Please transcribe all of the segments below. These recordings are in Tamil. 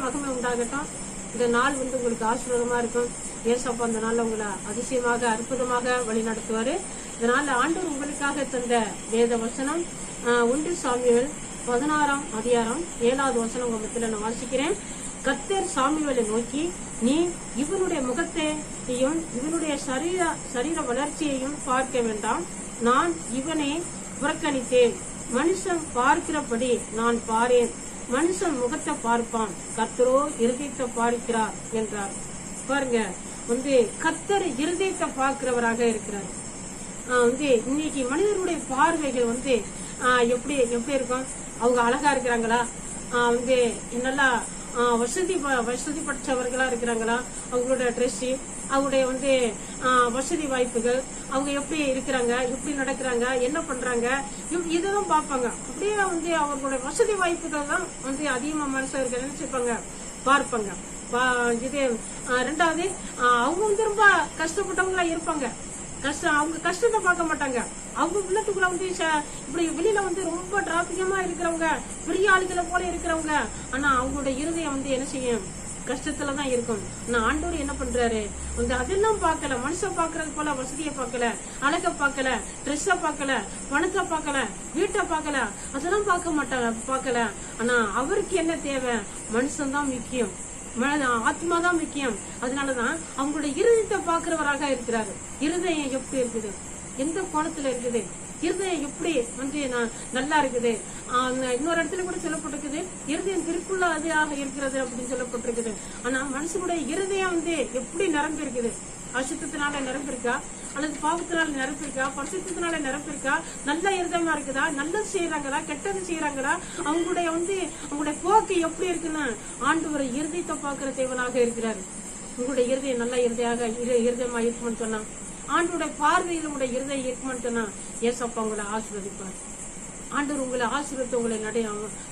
தேவனுக்கே உண்டாகட்டும். இந்த நாள் வந்து உங்களுக்கு ஆசீர்வாதமா இருக்கும். ஏசப்பா அந்த நாள்ல உங்களை அதிசயமாக அற்புதமாக வழி நடத்துவாரு இதனால ஆண்டவர் உங்களுக்காக தந்த வேத வசனம் ஒன்று சாமியல் பதினாறாம் அதிகாரம் ஏழாவது வசனம் உங்க மத்தியில நான் வாசிக்கிறேன். கத்தர் சாமியலை நோக்கி நீ இவனுடைய முகத்தையும் இவனுடைய சரீர சரீர வளர்ச்சியையும் பார்க்க வேண்டாம். நான் இவனை புறக்கணித்தேன். மனுஷன் பார்க்கிறபடி நான் பாரேன். மனுஷன் முகத்தை பார்ப்பான். கத்தரோ இருதயத்தை பார்க்கிறார் என்றார். பாருங்க வந்து கத்தர் இருதயத்தை பார்க்கிறவராக இருக்கிறார். வந்து இன்னைக்கு மனிதருடைய பார்வைகள் வந்து எப்படி எப்படி இருக்கும்? அவங்க அழகா இருக்கிறாங்களா? வந்து நல்லா வசதி ப- வசதி படைச்சவர்களா இருக்கிறாங்களா? அவங்களோட ட்ரெஸ் அவங்களுடைய வந்து வசதி வாய்ப்புகள் அவங்க எப்படி இருக்கிறாங்க எப்படி நடக்கிறாங்க என்ன பண்றாங்க இவ்- தான் பார்ப்பாங்க. அப்படியே வந்து அவங்களோட வசதி வாய்ப்புகள் தான் வந்து அதிகமா மனுஷர்கள் நினைச்சுப்பாங்க. பார்ப்பாங்க. பா- இது ரெண்டாவது அவங்க வந்து ரொம்ப கஷ்டப்பட்டவங்களா இருப்பாங்க. கஷ்டம் அவங்க கஷ்டத்தை பார்க்க மாட்டாங்க. அவங்க உள்ளத்துக்குள்ள வந்து இப்படி வெளியில வந்து ரொம்ப டிராபிகமா இருக்கிறவங்க பெரிய ஆளுகளை போல இருக்கிறவங்க. ஆனா அவங்களோட இருதயம் வந்து என்ன செய்யும்? கஷ்டத்துல தான் இருக்கும். நான் ஆண்டவர் என்ன பண்றாரு? வந்து அதெல்லாம் பார்க்கல. மனுஷன் பாக்குறது போல வசதியை பார்க்கல. அழக பார்க்கல. ட்ரெஸ்ஸ பார்க்கல. பணத்தை பார்க்கல. வீட்டை பார்க்கல. அதெல்லாம் பார்க்க மாட்டாங்க பார்க்கல. ஆனா அவருக்கு என்ன தேவை? மனுஷன் தான் முக்கியம். ஆத்மா தான் முக்கியம். அதனாலதான் அவங்களோட இருதயத்தை பாக்குறவராக இருக்கிறாரு. இருதயம் எப்படி இருக்குது? எந்த கோணத்துல இருக்குது? இருதயம் எப்படி? வந்து நான் நல்லா இருக்குது. ஆஹ் இன்னொரு இடத்துல கூட சொல்லப்பட்டிருக்குது இருதயம் திருக்குள்ள அதாக இருக்கிறது அப்படின்னு சொல்லப்பட்டிருக்குது. ஆனா மனுஷனுடைய இருதயம் வந்து எப்படி நிரம்பி இருக்குது அசுத்தத்தினால நிரம்பிருக்கா அல்லது பாவத்தினால நிரப்பிருக்கா பரிசுத்தினால நிரப்பிருக்கா நல்ல இருதயமா இருக்குதா நல்லது செய்யறாங்களா கெட்டது செய்யறாங்களா அவங்களுடைய வந்து அவங்களுடைய போக்கு எப்படி இருக்குன்னு ஆண்டவரை இருதயத்தை பார்க்கிற தேவனாக இருக்கிறாரு. உங்களுடைய இருதயம் நல்ல இருதயாக இருதயமா இருக்கும்னு சொன்னா ஆண்டோடைய பார்வையில் உங்களுடைய இருதயம் இருக்கும்னு சொன்னா ஏசப்பா உங்களை ஆசீர்வதிப்பார். ஆண்டவர் உங்களை ஆசீர்வத்தை உங்களை நடை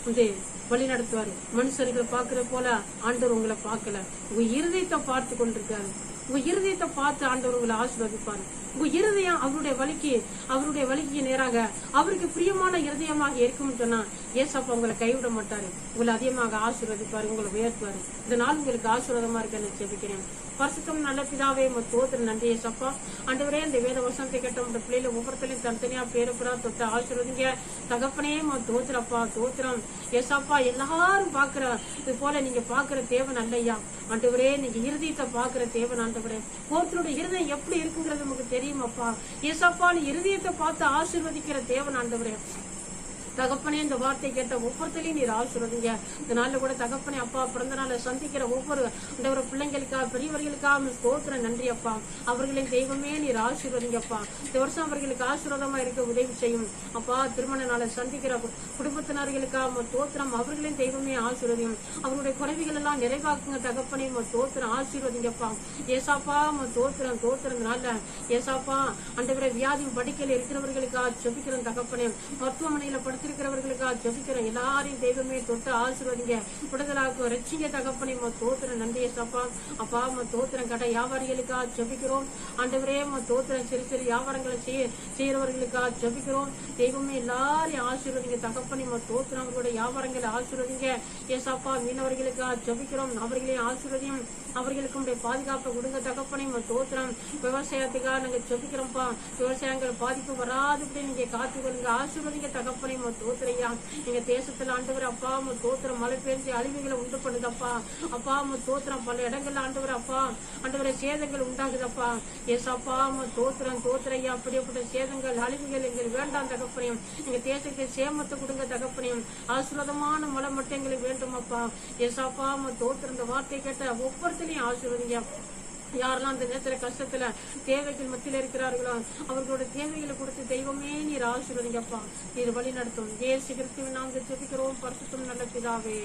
வந்து வழி நடத்துவார் மனுஷர்களை பாக்குற போல ஆண்டவர் உங்களை பார்க்கல. உங்க இருதயத்தை பார்த்து கொண்டிருக்காரு. உங்க இருதயத்தை பார்த்து ஆண்டவர் உங்களை ஆசீர்வதிப்பாரு. உங்க இருதயம் அவருடைய வழிக்கு அவருடைய வழிக்கு நேராக அவருக்கு பிரியமான இருதயமாக இருக்கும்னு சொன்னா ஏசப்பா உங்களை கைவிட மாட்டாரு. உங்களை அதிகமாக ஆசீர்வதிப்பாரு உங்களை உயர்த்துவாரு. இந்த நாள் உங்களுக்கு ஆசீர்வாதமா இருக்க ஜெபிக்கிறேன். பரிசுத்தம் நல்ல பிதாவே உங்க தோத்திர நன்றி ஏசப்பா. ஆண்டவரே இந்த வேத வசனத்தை கேட்ட உங்க பிள்ளைல ஒவ்வொருத்தரையும் தனித்தனியா பேருப்புறா தொட்டு ஆசீர்வதிங்க. தகப்பனே உன் தோத்திரப்பா தோத்திரம் ஏசப்பா எல்லாரும் பாக்குற இது போல நீங்க பாக்குற தேவன் அல்லையா ஆண்டவரே நீங்க இருதயத்தை பாக்குற தேவன் ஆண்டவரே ஒருத்தருடைய இருதயம் எப்படி இருக்குங்கிறது நமக்கு தெரியுமாப்பா? ஏசப்பா இருதயத்தை பார்த்து ஆசிர்வதிக்கிற தேவன் ஆண்டவரே. தகப்பனே இந்த வார்த்தை கேட்ட ஒவ்வொருத்தரையும் நீர் ஆசிர்வதிங்க. இந்த நாள்ல கூட தகப்பனே அப்பா பிறந்த நாளை சந்திக்கிற ஒவ்வொரு ஒரு பிள்ளைங்களுக்கா பெரியவர்களுக்கா ஸ்தோத்திர நன்றி அப்பா அவர்களின் தெய்வமே நீர் ஆசிர்வதிங்கப்பா. இந்த வருஷம் அவர்களுக்கு ஆசீர்வாதமா இருக்க உதவி செய்யும். அப்பா திருமண நாளை சந்திக்கிற குடும்பத்தினர்களுக்கா தோத்திரம் அவர்களின் தெய்வமே ஆசீர்வதியும். அவருடைய குறைவுகள் எல்லாம் நிறைவாக்குங்க தகப்பனே உமது தோத்திரம் ஆசீர்வதிங்கப்பா. ஏசாப்பா உமது தோத்திரம் தோத்திரம் நாள்ல ஏசாப்பா அண்டவரை வியாதி படுக்கையில் இருக்கிறவர்களுக்காக ஜெபிக்கிறோம் தகப்பனே. மருத்துவமனையில காத்திருக்கிறவர்களுக்காக ஜபிக்கிறோம் எல்லாரையும் தெய்வமே தொட்டு ஆசிர்வதிங்க. விடுதலாக்கும் ரட்சிங்க தகப்பனை மா தோத்திரம் நன்றி தப்பா. அப்பா மா தோத்திரம் கடை வியாபாரிகளுக்காக ஜபிக்கிறோம். ஆண்டவரே மா தோத்திரம் சிறு சிறு வியாபாரங்களை செய்ய செய்யறவர்களுக்காக ஜபிக்கிறோம். தெய்வமே எல்லாரையும் ஆசீர்வதிங்க. தகப்பனை மா தோத்திரம் அவர்களுடைய வியாபாரங்களை ஆசீர்வதிங்க. ஏசாப்பா மீனவர்களுக்காக ஜபிக்கிறோம். அவர்களையும் ஆசீர்வதியும். அவர்களுக்கு உடைய பாதுகாப்பை கொடுங்க தகப்பனை மா தோத்திரம் விவசாயத்துக்காக நாங்க ஜபிக்கிறோம்ப்பா. விவசாயங்கள் பாதிப்பு வராதுபடி நீங்க காத்துக்கொள்ளுங்க. ஆசீர்வதிங்க தகப்பனை மா தோத்துறையா எங்க தேசத்துல ஆண்டவர் அப்பா அம்மா தோத்திரம் மழை பெஞ்சு அழிவுகளை உண்டு பண்ணுதப்பா. அப்பா அம்மா தோத்திரம் பல இடங்கள்ல ஆண்டவர் அப்பா ஆண்டவரை சேதங்கள் உண்டாகுதப்பா. ஏசாப்பா உமது தோத்திரம் தோத்துறையா. அப்படியேப்பட்ட சேதங்கள் அழிவுகள் எங்களுக்கு வேண்டாம் தகப்பனையும். எங்க தேசத்துக்கு சேமத்தை கொடுங்க தகப்பனையும். ஆசீர்வாதமான மலை மட்டும் எங்களுக்கு வேண்டும் அப்பா ஏசாப்பா உமது தோத்திரம் இந்த வார்த்தை கேட்ட ஒவ்வொருத்தரையும் ஆசீர்வதிங்க. யாரெல்லாம் அந்த நேரத்துல கஷ்டத்துல தேவைகள் மத்தியில் இருக்கிறார்களோ அவர்களோட தேவைகளை கொடுத்து தெய்வமே நீர் ஆசீர்வதிங்கப்பா. நீர் வழி நடத்தும் ஏ சிகரத்தில் நாம் ஜெபிக்கிறோம். பரிசுத்தம் நல்ல பிதாவே.